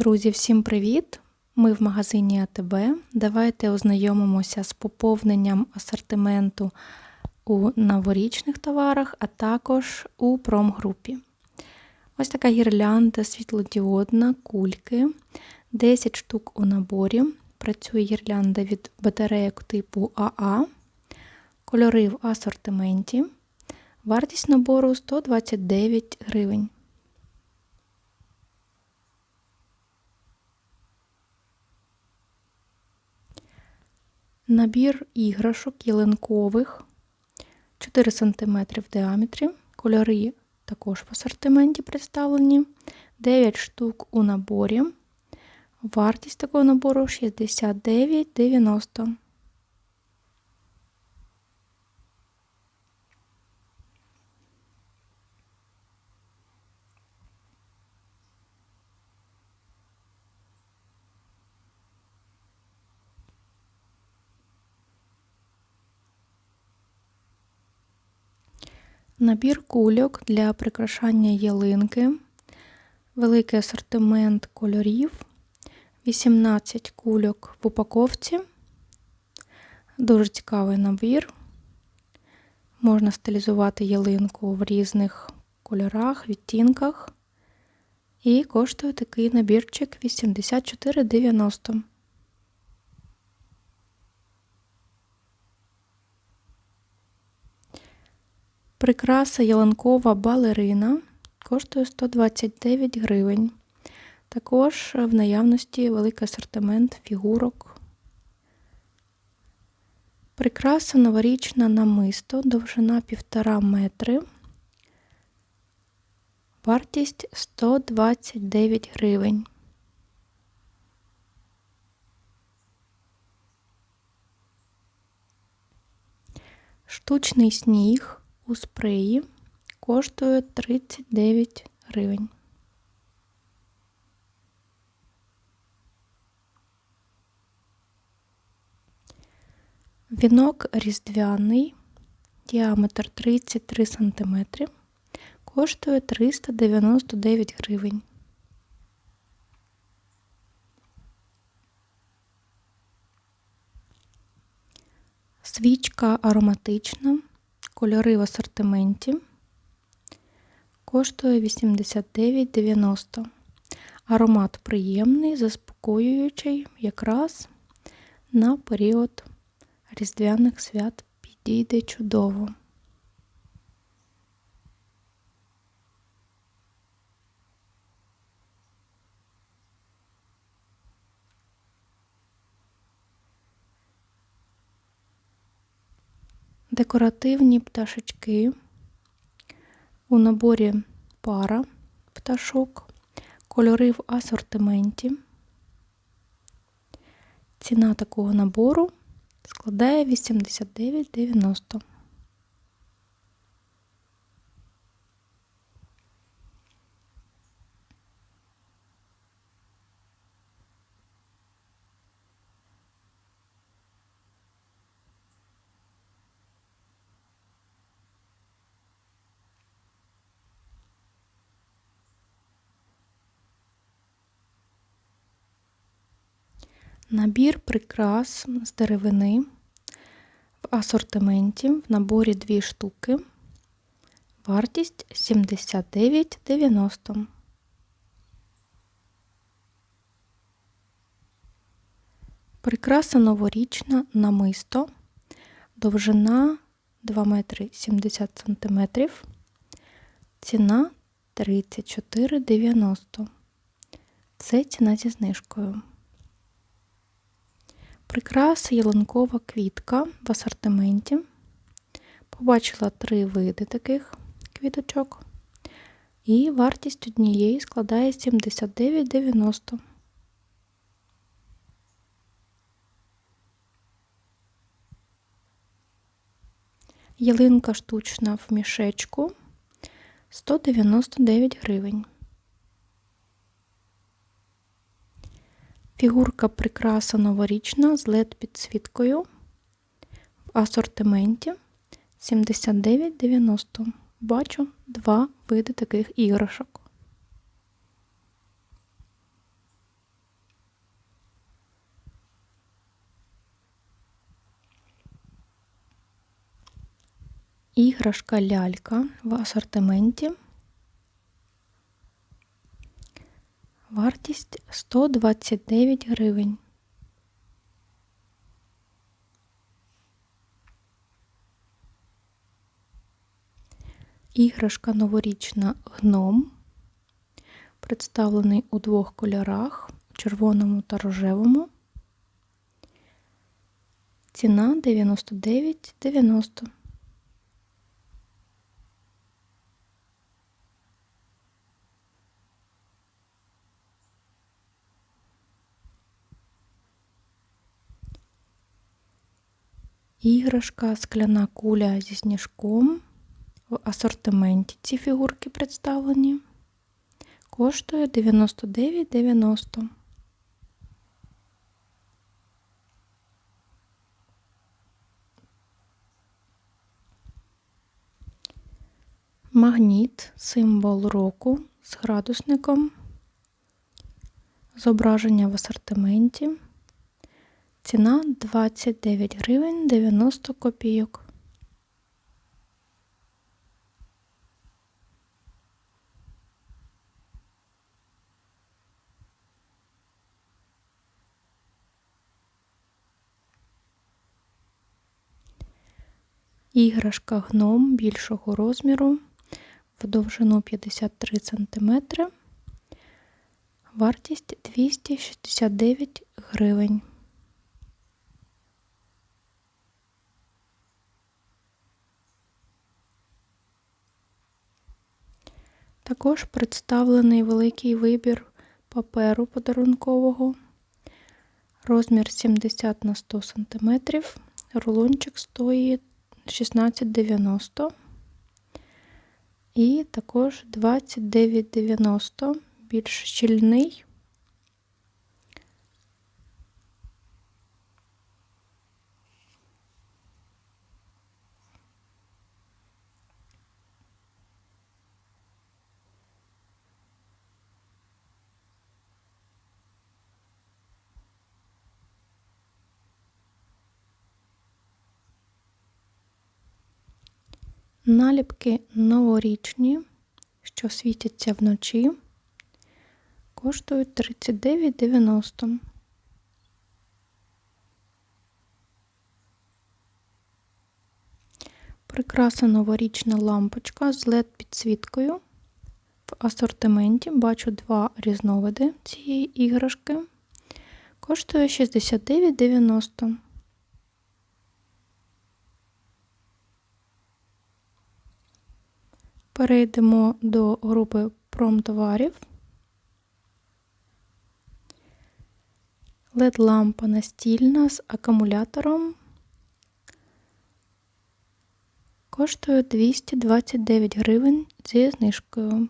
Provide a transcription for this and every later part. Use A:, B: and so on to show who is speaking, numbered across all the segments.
A: Друзі, всім привіт! Ми в магазині АТБ. Давайте ознайомимося з поповненням асортименту у новорічних товарах, а також у промгрупі. Ось така гірлянда світлодіодна, кульки, 10 штук у наборі. Працює гірлянда від батарейок типу АА, кольори в асортименті. Вартість набору 129 гривень. Набір іграшок ялинкових 4 см в діаметрі. Кольори також в асортименті представлені. 9 штук у наборі. Вартість такого набору 69,90. Набір кульок для прикрашання ялинки, великий асортимент кольорів, 18 кульок в упаковці. Дуже цікавий набір. Можна стилізувати ялинку в різних кольорах, відтінках. І коштує такий набірчик 84,90. Прикраса ялинкова балерина коштує 129 гривень. Також в наявності великий асортимент фігурок. Прикраса новорічна намисто, довжина 1,5 метри. Вартість 129 гривень. Штучний сніг у спреї коштує 39 гривень. Вінок різдвяний, діаметр 33 см, коштує 399 гривень. Свічка ароматична Кольори в асортименті. Коштує 89,90. Аромат приємний, заспокоюючий якраз на період різдвяних свят підійде чудово. Декоративні пташечки. У наборі пара пташок, кольори в асортименті. Ціна такого набору складає 89,90. Набір прикрас з деревини в асортименті в наборі 2 штуки. Вартість 79,90. Прикраса новорічна намисто. Довжина 2 метри 70 сантиметрів. Ціна 34,90. Це ціна зі знижкою. Прикраса ялинкова квітка в асортименті. Побачила три види таких квіточок. І вартість однієї складає 79,90. Ялинка штучна в мішечку 199 гривень. Фігурка прикраса новорічна з led підсвіткою в асортименті 79,90. Бачу два види таких іграшок. Іграшка лялька в асортименті Вартість 129 гривень. Іграшка новорічна гном, представлений у двох кольорах червоному та рожевому. Ціна 99,90. Іграшка скляна куля зі сніжком. В асортименті ці фігурки представлені. Коштує 99,90. Магніт символ року з градусником. Зображення в асортименті. Ціна 29 гривень 90 копійок. Іграшка гном більшого розміру в довжину 53 см. Вартість 269 гривень. Також представлений великий вибір паперу подарункового, розмір 70 на 100 см. Рулончик стоїть 16,90 і також 29,90 більш щільний. Наліпки новорічні, що світяться вночі, коштують 39,90. Прикраса новорічна лампочка з led підсвіткою. В асортименті бачу два різновиди цієї іграшки. Коштує 69,90. Перейдемо до групи промтоварів. led лампа настільна з акумулятором коштує 229 гривень зі знижкою.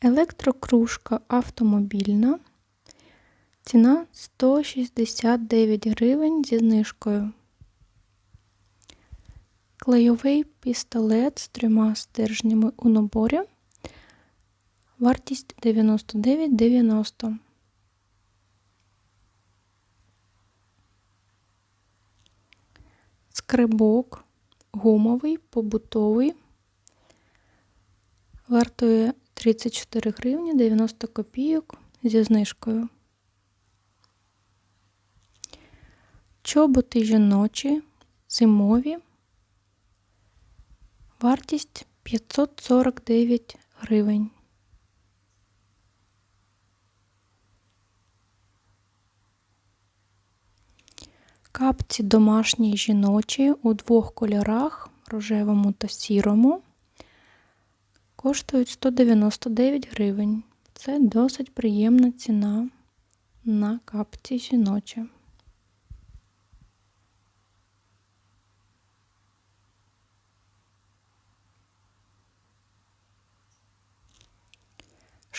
A: Електрокружка автомобільна. Ціна 169 гривень зі знижкою. Клейовий пістолет з трьома стержнями у наборі. Вартість 99,90. Скрибок гумовий, побутовий. Вартує 34 гривні 90 копійок зі знижкою. Чоботи жіночі, зимові. Вартість 549 гривень. Капці домашні жіночі у двох кольорах рожевому та сірому. Коштують 199 гривень. Це досить приємна ціна на капці жіночі.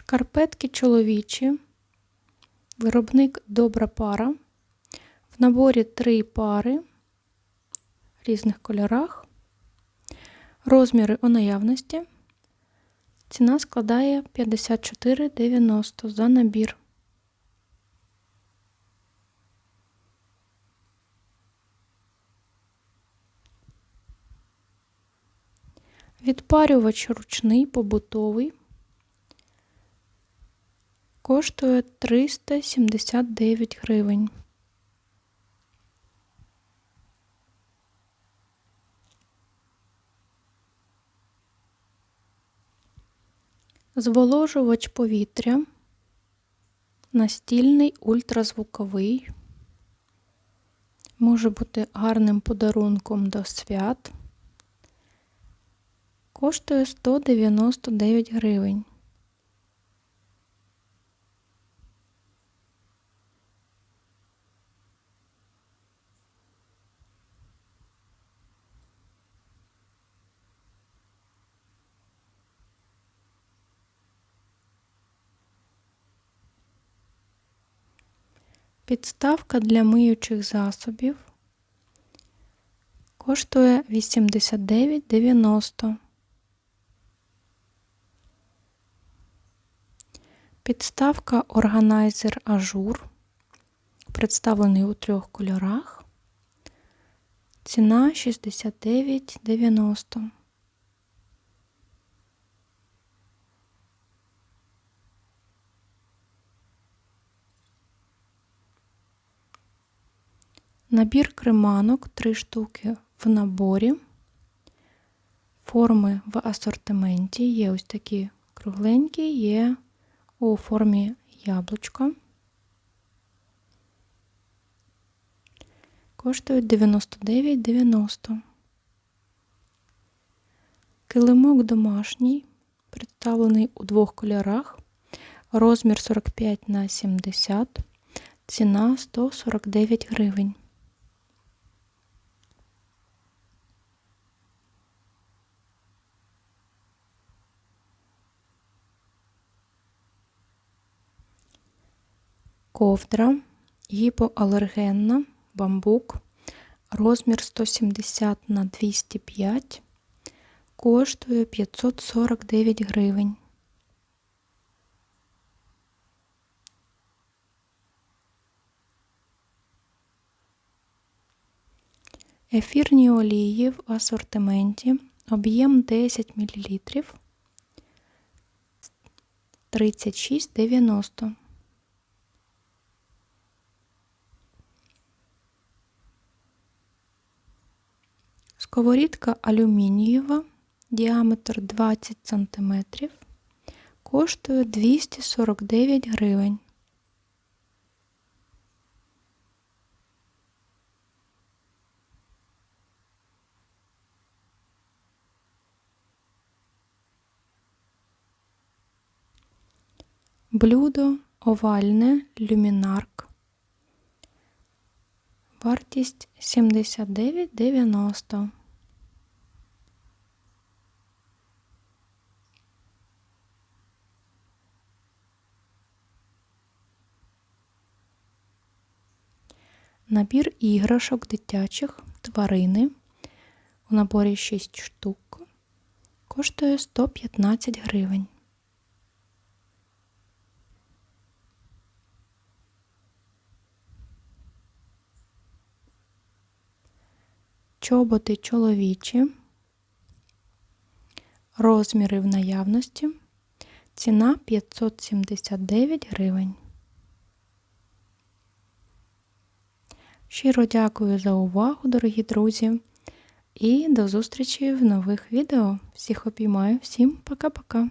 A: Шкарпетки чоловічі. Виробник добра пара. В наборі три пари в різних кольорах. Розміри у наявності. Ціна складає 54,90 за набір. Відпарювач ручний побутовий коштує 379 гривень. Зволожувач повітря, настільний ультразвуковий, може бути гарним подарунком до свят. Коштує 199 гривень. Підставка для миючих засобів коштує 89,90. Підставка органайзер ажур, представлений у трьох кольорах. Ціна 69,90. Набір креманок 3 штуки в наборі. Форми в асортименті. Є ось такі кругленькі, є у формі яблучка. Коштують 99,90. Килимок домашній, представлений у двох кольорах. Розмір 45 на 70, ціна 149 гривень. Ковдра гіпоалергенна, бамбук, розмір 170 на 205, коштує 549 гривень. Ефірні олії в асортименті, об'єм 10 мл 36,90 Сковорідка алюмінієва, діаметр 20 см, коштує 249 гривень. Блюдо овальне люмінарк. Вартість 79,90. Набір іграшок дитячих тварини у наборі 6 штук коштує 115 гривень. Чоботи чоловічі, розміри в наявності, ціна 579 гривень. Щиро дякую за увагу, дорогі друзі, і до зустрічі в нових відео. Всіх обіймаю, всім пока-пока!